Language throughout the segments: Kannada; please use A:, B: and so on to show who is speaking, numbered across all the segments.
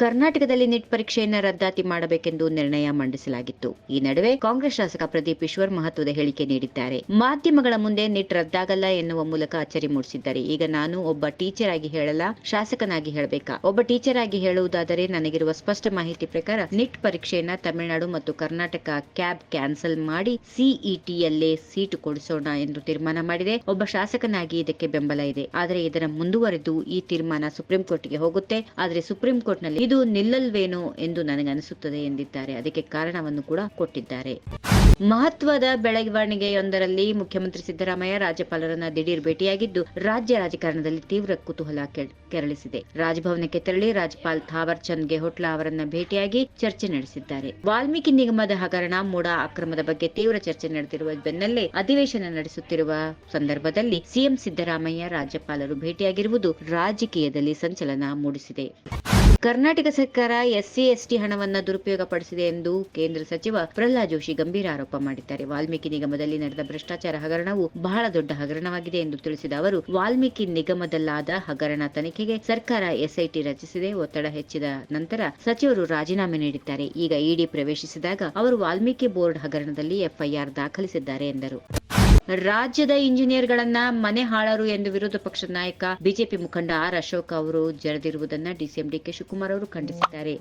A: ಕರ್ನಾಟಕದಲ್ಲಿ ನೀಟ್ ಪರೀಕ್ಷೆಯನ್ನು ರದ್ದಾತಿ ಮಾಡಬೇಕೆಂದು ನಿರ್ಣಯ ಮಂಡಿಸಲಾಗಿತ್ತು. ಈ ನಡುವೆ ಕಾಂಗ್ರೆಸ್ ಶಾಸಕ ಪ್ರದೀಪ್ ಈಶ್ವರ್ ಮಹತ್ವದ ಹೇಳಿಕೆ ನೀಡಿದ್ದಾರೆ. ಮಾಧ್ಯಮಗಳ ಮುಂದೆ ನೀಟ್ ರದ್ದಾಗಲ್ಲ ಎನ್ನುವ ಮೂಲಕ ಅಚ್ಚರಿ ಮೂಡಿಸಿದ್ದಾರೆ. ಈಗ ನಾನು ಒಬ್ಬ ಟೀಚರ್ ಆಗಿ ಹೇಳಲ್ಲ, ಶಾಸಕನಾಗಿ ಹೇಳಬೇಕಾ? ಒಬ್ಬ ಟೀಚರ್ ಆಗಿ ಹೇಳುವುದಾದರೆ ನನಗಿರುವ ಸ್ಪಷ್ಟ ಮಾಹಿತಿ ಪ್ರಕಾರ ನೀಟ್ ಪರೀಕ್ಷೆಯನ್ನ ತಮಿಳುನಾಡು ಮತ್ತು ಕರ್ನಾಟಕ ಕ್ಯಾಬ್ ಕ್ಯಾನ್ಸಲ್ ಮಾಡಿ ಸಿಇಟಿಯಲ್ಲೇ ಸೀಟು ಕೊಡಿಸೋಣ ಎಂದು ತೀರ್ಮಾನ ಮಾಡಿದೆ. ಒಬ್ಬ ಶಾಸಕನಾಗಿ ಇದಕ್ಕೆ ಬೆಂಬಲ ಇದೆ. ಆದರೆ ಇದರ ಮುಂದುವರೆದು ಈ ತೀರ್ಮಾನ ಸುಪ್ರೀಂ ಕೋರ್ಟ್ಗೆ ಹೋಗುತ್ತೆ. ಆದರೆ ಸುಪ್ರೀಂ ಕೋರ್ಟ್ನಲ್ಲಿ ಇದು ನಿಲ್ಲಲ್ವೇನೋ ಎಂದು ನನಗನಿಸುತ್ತದೆ ಎಂದಿದ್ದಾರೆ. ಅದಕ್ಕೆ ಕಾರಣವನ್ನು ಕೂಡ ಕೊಟ್ಟಿದ್ದಾರೆ. ಮಹತ್ವದ ಬೆಳವಣಿಗೆಯೊಂದರಲ್ಲಿ ಮುಖ್ಯಮಂತ್ರಿ ಸಿದ್ದರಾಮಯ್ಯ ರಾಜ್ಯಪಾಲರನ್ನ ದಿಢೀರ್ ಭೇಟಿಯಾಗಿದ್ದು, ರಾಜ್ಯ ರಾಜಕಾರಣದಲ್ಲಿ ತೀವ್ರ ಕುತೂಹಲ ಕೆರಳಿಸಿದೆ. ರಾಜಭವನಕ್ಕೆ ತೆರಳಿ ರಾಜ್ಯಪಾಲ್ ಥಾವರ್ ಚಂದ್ ಗೆಹ್ಲೋಟ್ಲಾ ಅವರನ್ನ ಭೇಟಿಯಾಗಿ ಚರ್ಚೆ ನಡೆಸಿದ್ದಾರೆ. ವಾಲ್ಮೀಕಿ ನಿಗಮದ ಹಗರಣ ಮೂಡ ಅಕ್ರಮದ ಬಗ್ಗೆ ತೀವ್ರ ಚರ್ಚೆ ನಡೆದಿರುವ ಬೆನ್ನಲ್ಲೇ ಅಧಿವೇಶನ ನಡೆಸುತ್ತಿರುವ ಸಂದರ್ಭದಲ್ಲಿ ಸಿಎಂ ಸಿದ್ದರಾಮಯ್ಯ ರಾಜ್ಯಪಾಲರು ಭೇಟಿಯಾಗಿರುವುದು ರಾಜಕೀಯದಲ್ಲಿ ಸಂಚಲನ ಮೂಡಿಸಿದೆ. ಕರ್ನಾಟಕ ಸರ್ಕಾರ ಎಸ್ಸಿ ಎಸ್ಟಿ ಹಣವನ್ನ ದುರುಪಯೋಗಪಡಿಸಿದೆ ಎಂದು ಕೇಂದ್ರ ಸಚಿವ ಪ್ರಹ್ಲಾದ್ ಜೋಶಿ ಗಂಭೀರ ಆರೋಪ ಮಾಡಿದ್ದಾರೆ. ವಾಲ್ಮೀಕಿ ನಿಗಮದಲ್ಲಿ ನಡೆದ ಭ್ರಷ್ಟಾಚಾರ ಹಗರಣವು ಬಹಳ ದೊಡ್ಡ ಹಗರಣವಾಗಿದೆ ಎಂದು ತಿಳಿಸಿದ ಅವರು, ವಾಲ್ಮೀಕಿ ನಿಗಮದಲ್ಲಾದ ಹಗರಣ ತನಿಖೆಗೆ ಸರ್ಕಾರ ಎಸ್ಐಟಿ ರಚಿಸಿದೆ. ಒತ್ತಡ ಹೆಚ್ಚಿದ ನಂತರ ಸಚಿವರು ರಾಜೀನಾಮೆ ನೀಡಿದ್ದಾರೆ. ಈಗ ಇಡಿ ಪ್ರವೇಶಿಸಿದಾಗ ಅವರು ವಾಲ್ಮೀಕಿ ಬೋರ್ಡ್ ಹಗರಣದಲ್ಲಿ ಎಫ್ಐಆರ್ ದಾಖಲಿಸಿದ್ದಾರೆ ಎಂದರು. ರಾಜ್ಯದ ಇಂಜಿನಿಯರ್ಗಳನ್ನ ಮನೆ ಹಾಳರು ಎಂದು ವಿರೋಧ ಪಕ್ಷದ ನಾಯಕ ಬಿಜೆಪಿ ಮುಖಂಡ ಆರ್ ಅಶೋಕ್ ಅವರು ಜರೆದಿರುವುದನ್ನ ಡಿಸಿಎಂ ಡಿಕೆ ಶಿವಕುಮಾರ್ ಅವರು ಖಂಡಿಸಿದ್ದಾರೆ.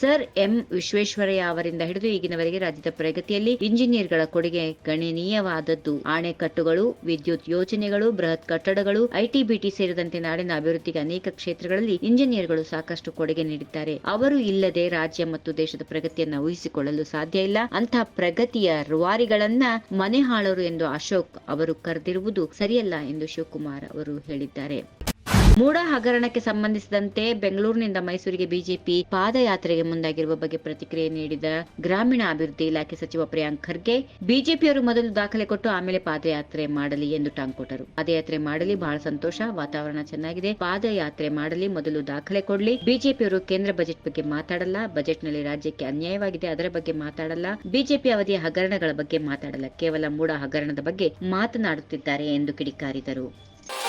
A: ಸರ್ ಎಂ ವಿಶ್ವೇಶ್ವರಯ್ಯ ಅವರಿಂದ ಹಿಡಿದು ಈಗಿನವರೆಗೆ ರಾಜ್ಯದ ಪ್ರಗತಿಯಲ್ಲಿ ಇಂಜಿನಿಯರ್ಗಳ ಕೊಡುಗೆ ಗಣನೀಯವಾದದ್ದು. ಆಣೆಕಟ್ಟುಗಳು ವಿದ್ಯುತ್ ಯೋಜನೆಗಳು, ಬೃಹತ್ ಕಟ್ಟಡಗಳು, ಐಟಿ ಬಿಟಿ ಸೇರಿದಂತೆ ನಾಡಿನ ಅಭಿವೃದ್ಧಿಗೆ ಅನೇಕ ಕ್ಷೇತ್ರಗಳಲ್ಲಿ ಇಂಜಿನಿಯರ್ಗಳು ಸಾಕಷ್ಟು ಕೊಡುಗೆ ನೀಡಿದ್ದಾರೆ. ಅವರು ಇಲ್ಲದೆ ರಾಜ್ಯ ಮತ್ತು ದೇಶದ ಪ್ರಗತಿಯನ್ನು ಊಹಿಸಿಕೊಳ್ಳಲು ಸಾಧ್ಯ ಇಲ್ಲ. ಅಂತಹ ಪ್ರಗತಿಯ ರುವಾರಿಗಳನ್ನ ಮನೆ ಹಾಳರು ಎಂದು ಅಶೋಕ್ ಅವರು ಕರೆದಿರುವುದು ಸರಿಯಲ್ಲ ಎಂದು ಶಿವಕುಮಾರ್ ಅವರು ಹೇಳಿದ್ದಾರೆ. ಮೂಡ ಹಗರಣಕ್ಕೆ ಸಂಬಂಧಿಸಿದಂತೆ ಬೆಂಗಳೂರಿನಿಂದ ಮೈಸೂರಿಗೆ ಬಿಜೆಪಿ ಪಾದಯಾತ್ರೆಗೆ ಮುಂದಾಗಿರುವ ಬಗ್ಗೆ ಪ್ರತಿಕ್ರಿಯೆ ನೀಡಿದ ಗ್ರಾಮೀಣ ಅಭಿವೃದ್ಧಿ ಇಲಾಖೆ ಸಚಿವ ಪ್ರಿಯಾಂಕ್ ಖರ್ಗೆ, ಬಿಜೆಪಿಯವರು ಮೊದಲು ದಾಖಲೆ ಕೊಟ್ಟು ಆಮೇಲೆ ಪಾದಯಾತ್ರೆ ಮಾಡಲಿ ಎಂದು ಟಾಂಗ್ ಕೊಟ್ಟರು ಪಾದಯಾತ್ರೆ ಮಾಡಲಿ ಬಹಳ ಸಂತೋಷ, ವಾತಾವರಣ ಚೆನ್ನಾಗಿದೆ. ಪಾದಯಾತ್ರೆ ಮಾಡಲಿ, ಮೊದಲು ದಾಖಲೆ ಕೊಡಲಿ. ಬಿಜೆಪಿಯವರು ಕೇಂದ್ರ ಬಜೆಟ್ ಬಗ್ಗೆ ಮಾತಾಡಲ್ಲ, ಬಜೆಟ್ನಲ್ಲಿ ರಾಜ್ಯಕ್ಕೆ ಅನ್ಯಾಯವಾಗಿದೆ, ಅದರ ಬಗ್ಗೆ ಮಾತಾಡಲ್ಲ. ಬಿಜೆಪಿ ಅವಧಿಯ ಹಗರಣಗಳ ಬಗ್ಗೆ ಮಾತಾಡಲ್ಲ, ಕೇವಲ ಮೂಡ ಹಗರಣದ ಬಗ್ಗೆ ಮಾತನಾಡುತ್ತಿದ್ದಾರೆ ಎಂದು ಕಿಡಿಕಾರಿದರು.